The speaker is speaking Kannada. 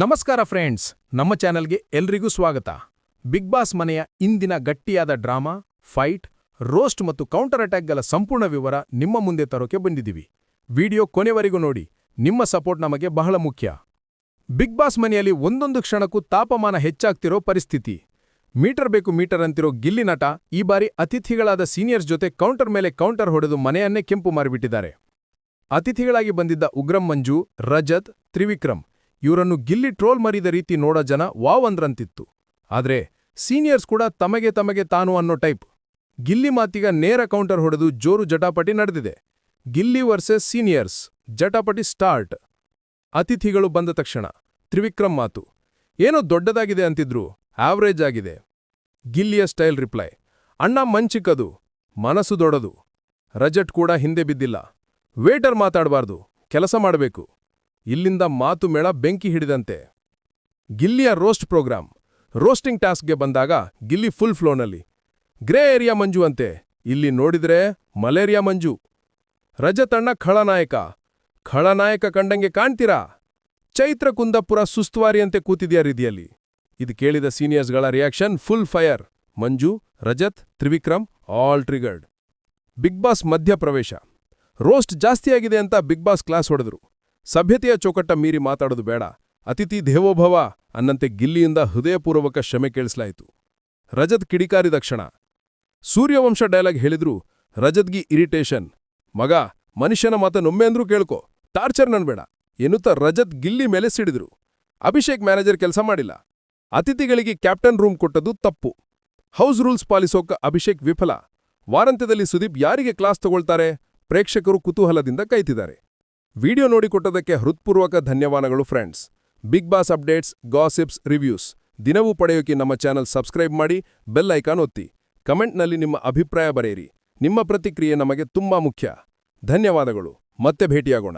ನಮಸ್ಕಾರ ಫ್ರೆಂಡ್ಸ್, ನಮ್ಮ ಚಾನೆಲ್ಗೆ ಎಲ್ರಿಗೂ ಸ್ವಾಗತ. ಬಿಗ್ ಬಾಸ್ ಮನೆಯ ಇಂದಿನ ಗಟ್ಟಿಯಾದ ಡ್ರಾಮಾ, ಫೈಟ್, ರೋಸ್ಟ್ ಮತ್ತು ಕೌಂಟರ್ ಅಟ್ಯಾಕ್ಗಳ ಸಂಪೂರ್ಣ ವಿವರ ನಿಮ್ಮ ಮುಂದೆ ತರೋಕೆ ಬಂದಿದ್ದೀವಿ. ವಿಡಿಯೋ ಕೊನೆವರೆಗೂ ನೋಡಿ, ನಿಮ್ಮ ಸಪೋರ್ಟ್ ನಮಗೆ ಬಹಳ ಮುಖ್ಯ. ಬಿಗ್ ಬಾಸ್ ಮನೆಯಲ್ಲಿ ಒಂದೊಂದು ಕ್ಷಣಕ್ಕೂ ತಾಪಮಾನ ಹೆಚ್ಚಾಗ್ತಿರೋ ಪರಿಸ್ಥಿತಿ. ಮೀಟರ್ ಬೇಕು ಮೀಟರ್ ಅಂತಿರೋ ಗಿಲ್ಲಿ ನಟ ಈ ಬಾರಿ ಅತಿಥಿಗಳಾದ ಸೀನಿಯರ್ಸ್ ಜೊತೆ ಕೌಂಟರ್ ಮೇಲೆ ಕೌಂಟರ್ ಹೊಡೆದು ಮನೆಯನ್ನೇ ಕೆಂಪು ಮಾರಿಬಿಟ್ಟಿದ್ದಾರೆ. ಅತಿಥಿಗಳಾಗಿ ಬಂದಿದ್ದ ಉಗ್ರಂ ಮಂಜು, ರಜತ್, ತ್ರಿವಿಕ್ರಮ್. ಇವರನ್ನು ಗಿಲ್ಲಿ ಟ್ರೋಲ್ ಮರಿದ ರೀತಿ ನೋಡೋ ಜನ ವಾವ್ ಅಂದ್ರಂತಿತ್ತು ಆದರೆ ಸೀನಿಯರ್ಸ್ ಕೂಡ ತಮಗೆ ತಮಗೆ ತಾನು ಅನ್ನೋ ಟೈಪ್. ಗಿಲ್ಲಿ ಮಾತಿಗ ನೇರ ಕೌಂಟರ್ ಹೊಡೆದು ಜೋರು ಜಟಾಪಟಿ ನಡೆದಿದೆ. ಗಿಲ್ಲಿ ವರ್ಸಸ್ ಸೀನಿಯರ್ಸ್, ಜಟಾಪಟಿ ಸ್ಟಾರ್ಟ್. ಅತಿಥಿಗಳು ಬಂದ ತಕ್ಷಣ ತ್ರಿವಿಕ್ರಮ್ ಮಾತು, ಏನೋ ದೊಡ್ಡದಾಗಿದೆ ಅಂತಿದ್ರು, ಆವರೇಜ್ ಆಗಿದೆ. ಗಿಲ್ಲಿಯ ಸ್ಟೈಲ್ ರಿಪ್ಲೈ, ಅಣ್ಣ ಮಂಚಿಕ್ಕದು ಮನಸ್ಸು ದೊಡದು ರಜಟ್ ಕೂಡ ಹಿಂದೆ ಬಿದ್ದಿಲ್ಲ. ವೇಟರ್ ಮಾತಾಡಬಾರ್ದು, ಕೆಲಸ ಮಾಡಬೇಕು. ಇಲ್ಲಿಂದ ಮಾತು ಮೇಳ ಬೆಂಕಿ ಹಿಡಿದಂತೆ. ಗಿಲ್ಲಿಯ ರೋಸ್ಟ್ ಪ್ರೋಗ್ರಾಂ. ರೋಸ್ಟಿಂಗ್ ಟಾಸ್ಕ್ಗೆ ಬಂದಾಗ ಗಿಲ್ಲಿ ಫುಲ್ ಫ್ಲೋನಲ್ಲಿ. ಗ್ರೇ ಏರಿಯಾ ಮಂಜು ಅಂತೆ ಇಲ್ಲಿ ನೋಡಿದ್ರೆ ಮಲೇರಿಯಾ ಮಂಜು. ರಜತಣ್ಣ ಖಳನಾಯಕ. ಖಳನಾಯಕ ಕಂಡಂಗೆ ಕಾಣ್ತೀರಾ? ಚೈತ್ರ ಕುಂದಪುರ ಸುಸ್ತುವಾರಿಯಂತೆ ಕೂತಿದ್ಯಾ ರೀತಿಯಲ್ಲಿ. ಇದು ಕೇಳಿದ ಸೀನಿಯರ್ಸ್ಗಳ reaction full fire Manju, Rajath, Trivikram, all triggered. Bigg Boss ಮಧ್ಯಪ್ರವೇಶ. Roast ಜಾಸ್ತಿಯಾಗಿದೆ ಅಂತ ಬಿಗ್ ಬಾಸ್ ಕ್ಲಾಸ್ ಹೊಡೆದ್ರು. ಸಭ್ಯತೆಯ ಚೌಕಟ್ಟ ಮೀರಿ ಮಾತಾಡೋದು ಬೇಡ. ಅತಿಥಿ ದೇವೋಭವ ಅನ್ನಂತೆ ಗಿಲ್ಲಿಯಿಂದ ಹೃದಯಪೂರ್ವಕ ಕ್ಷಮೆ ಕೇಳಿಸಲಾಯಿತು. ರಜತ್ ಕಿಡಿಕಾರಿದ ಕ್ಷಣ. ಸೂರ್ಯವಂಶ ಡೈಲಾಗ್ ಹೇಳಿದ್ರು ರಜತ್ಗಿ ಇರಿಟೇಷನ್. ಮಗ, ಮನುಷ್ಯನ ಮಾತನ್ನೊಮ್ಮೆ ಅಂದ್ರೂ ಕೇಳ್ಕೊ. ಟಾರ್ಚರ್ ನನ್ಬೇಡ ಎನ್ನುತ್ತಾ ರಜತ್ ಗಿಲ್ಲಿ ಮೇಲೆ ಸಿಡಿದ್ರು. ಅಭಿಷೇಕ್ ಮ್ಯಾನೇಜರ್ ಕೆಲಸ ಮಾಡಿಲ್ಲ. ಅತಿಥಿಗಳಿಗೆ ಕ್ಯಾಪ್ಟನ್ ರೂಮ್ ಕೊಟ್ಟದ್ದು ತಪ್ಪು. ಹೌಸ್ ರೂಲ್ಸ್ ಪಾಲಿಸೋಕ ಅಭಿಷೇಕ್ ವಿಫಲ. ವಾರಾಂತ್ಯದಲ್ಲಿ ಸುದೀಪ್ ಯಾರಿಗೆ ಕ್ಲಾಸ್ ತಗೊಳ್ತಾರೆ? ಪ್ರೇಕ್ಷಕರು ಕುತೂಹಲದಿಂದ ಕೈತಿದ್ದಾರೆ ವಿಡಿಯೋ ನೋಡಿಕೊಟ್ಟದಕ್ಕೆ ಹೃತ್ಪೂರ್ವಕ ಧನ್ಯವಾದಗಳು friends. Bigg Boss updates, gossips, reviews. ದಿನವೂ ಪಡೆಯೋಕೆ ನಮ್ಮ ಚಾನಲ್ ಸಬ್ಸ್ಕ್ರೈಬ್ ಮಾಡಿ, ಬೆಲ್ ಐಕಾನ್ ಒತ್ತಿ. ಕಮೆಂಟ್ನಲ್ಲಿ ನಿಮ್ಮ ಅಭಿಪ್ರಾಯ ಬರೆಯಿರಿ. ನಿಮ್ಮ ಪ್ರತಿಕ್ರಿಯೆ ನಮಗೆ ತುಂಬಾ ಮುಖ್ಯ. ಧನ್ಯವಾದಗಳು. ಮತ್ತೆ ಭೇಟಿಯಾಗೋಣ.